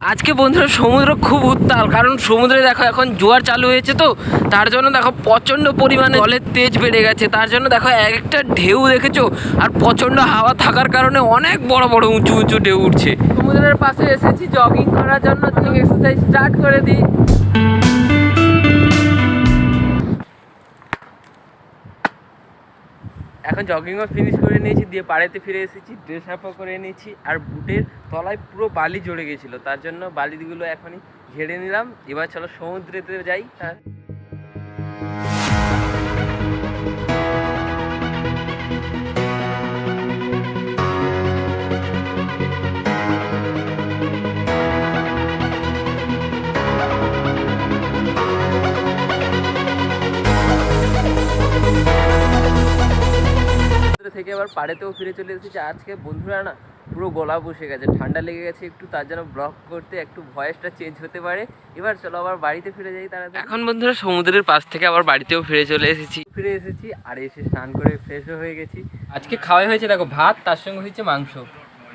আজকে বন্ধুরা সমুদ্র খুব উত্তাল, কারণ সমুদ্রে দেখো এখন জোয়ার চালু হয়েছে তো, তার জন্য দেখো প্রচণ্ড পরিমাণে জলের তেজ বেড়ে গেছে, তার জন্য দেখো এক একটা ঢেউ দেখেছ, আর প্রচণ্ড হাওয়া থাকার কারণে অনেক বড় বড় উঁচু উঁচু ঢেউ উঠছে। সমুদ্রের পাশে এসেছি জগিং করার জন্য এক্সারসাইজ স্টার্ট করে দিই। এখন জগিংও ফিনিশ করে নিয়েছি, দিয়ে পাড়েতে ফিরে এসেছি ড্রেস আপও করে নিয়েছি, আর বুটের তলায় পুরো বালি জড়ে গেছিল, তার জন্য বালিগুলো এখনই ঝেড়ে নিলাম। এবার চলো সমুদ্রেতে যাই আর থেকে আবার পাড়েতেও ফিরে চলে এসেছি। আজকে বন্ধুরা না পুরো গলা বসে গেছে ঠান্ডা লেগে গেছে একটু তার জন্য ব্লক করতে একটু ভয়েসটা চেঞ্জ হতে পারে। এবার চলো আবার বাড়িতে ফিরে যাই তারা এখন বন্ধুরা সমুদ্রের পাশ থেকে আবার বাড়িতেও ফিরে চলে এসেছি। ফিরে এসেছি আর এসে স্নান করে ফ্রেশও হয়ে গেছি। আজকে খাওয়াই হয়েছে দেখো ভাত তার সঙ্গে হয়েছে মাংস।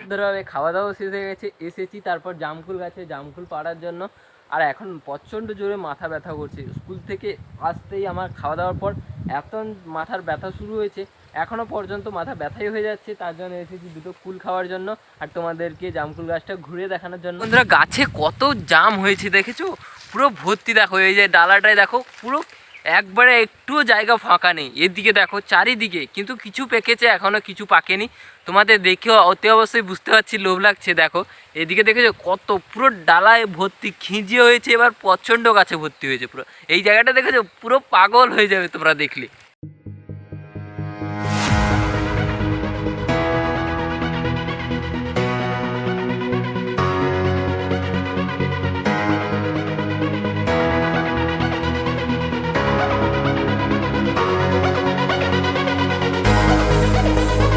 ধরো খাওয়া দাওয়া শেষ হয়ে গেছে এসেছি তারপর জামকুল গাছে জামকুল পাড়ার জন্য। আর এখন প্রচণ্ড জোরে মাথা ব্যথা করছে। স্কুল থেকে আসতেই আমার খাওয়া দাওয়ার পর এত মাথার ব্যথা শুরু হয়েছে এখনও পর্যন্ত মাথা ব্যথাই হয়ে যাচ্ছে, তার জন্য এসেছি দুটো কুল খাওয়ার জন্য আর তোমাদেরকে জামকুল গাছটা ঘুরে দেখানোর জন্য। বন্ধুরা, গাছে কত জাম হয়েছে, দেখেছ? পুরো ভর্তি দেখো, এই যে ডালাটায় দেখো, পুরো একবারে একটুও জায়গা ফাঁকা নেই। এদিকে দেখো চারিদিকে, কিন্তু কিছু পেকেছে এখনও কিছু পাকেনি। তোমাদের দেখেও অতি অবশ্যই বুঝতে পারছি, লোভ লাগছে, দেখো। এদিকে দেখেছ কত, পুরো ডালায় ভর্তি, খিঁজিয়ে হয়েছে, এবার প্রচণ্ড গাছে ভর্তি হয়েছে পুরো। এই জায়গাটা দেখেছ, পুরো পাগল হয়ে যাবে তোমরা দেখলে।